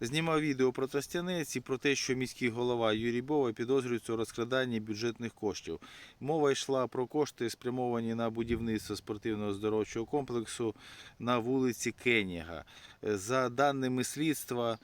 Знімав відео про Тростянець і про те, що міський голова Юрій Бова підозрюється у розкраданні бюджетних коштів. Мова йшла про кошти, спрямовані на будівництво спортивного здоровчого комплексу на вулиці Кеніга. Е, За даними слідства,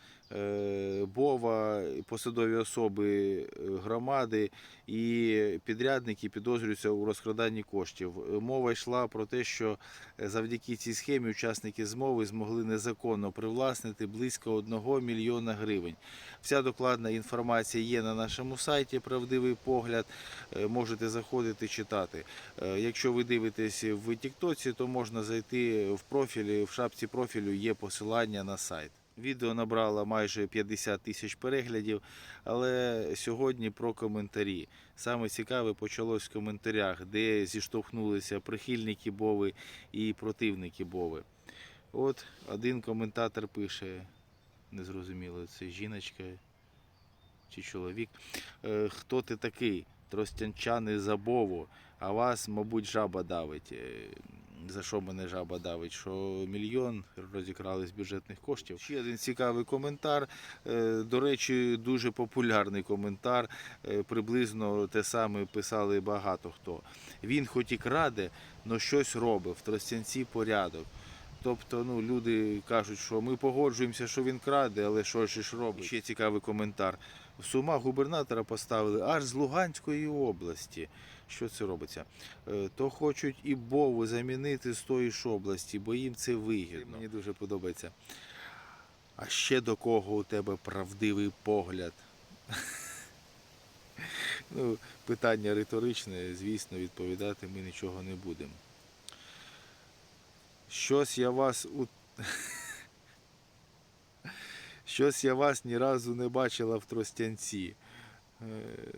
Бова, посадові особи е, громади і підрядники підозрюються у розкраданні коштів. Е, Мова йшла про те, що е, завдяки цій схемі учасники змови змогли незаконно привласнити близько 1 мільйона гривень. Вся докладна інформація є на нашому сайті Правдивий погляд. Е, Можете заходити читати. Е, Якщо ви дивитесь в Тіктоці, то можна зайти в профілі, в шапці профілю є посилання на сайт. Відео набрало майже 50 тисяч переглядів, але сьогодні про коментарі. Саме цікаве почалось в коментарях, де зіштовхнулися прихильники Бови і противники Бови. От один коментатор пише, незрозуміло, це жіночка чи чоловік. «Е, Хто ти такий? Тростянчани за Бову, а вас, мабуть, жаба давить. За що мене жаба давить? Що мільйон розікрали з бюджетних коштів. Ще один цікавий коментар. Е, До речі, дуже популярний коментар. Е, Приблизно те саме писали багато хто. Він хоч і краде, але щось робить. В Тростянці порядок. Тобто, ну, люди кажуть, що ми погоджуємося, що він краде, але що ж робить. Ще цікавий коментар. В Сума губернатора поставили аж з Луганської області. Що це робиться? Е, То хочуть і Бову замінити з тої ж області, бо їм це вигідно. Мені дуже подобається. А ще до кого у тебе правдивий погляд? Ну, питання риторичне, звісно, відповідати ми нічого не будемо. Щось я вас у. Щось я вас ні разу не бачила в Тростянці. Е,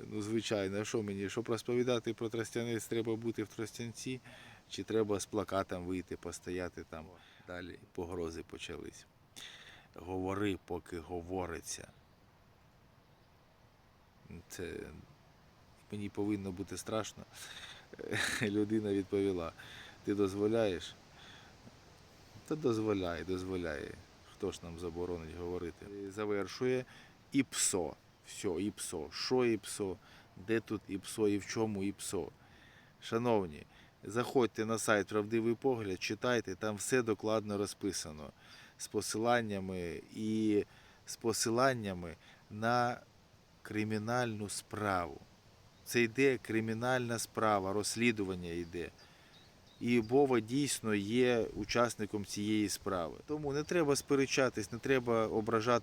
Ну, звичайно, що мені? Щоб розповідати про Тростянець, треба бути в Тростянці, чи треба з плакатом вийти, постояти там. Далі погрози почались. Говори, поки говориться. Це мені повинно бути страшно. Людина відповіла: ти дозволяєш? Та дозволяє, дозволяє. Хто ж нам заборонить говорити? Завершує ІПСО. Все, ІПСО. Що ІПСО? Де тут ІПСО і в чому ІПСО? Шановні, заходьте на сайт Правдивий погляд, читайте, там все докладно розписано з посиланнями і з посиланнями на кримінальну справу. Це йде кримінальна справа, розслідування йде. І Бова дійсно є учасником цієї справи. Тому не треба сперечатись, не треба ображати.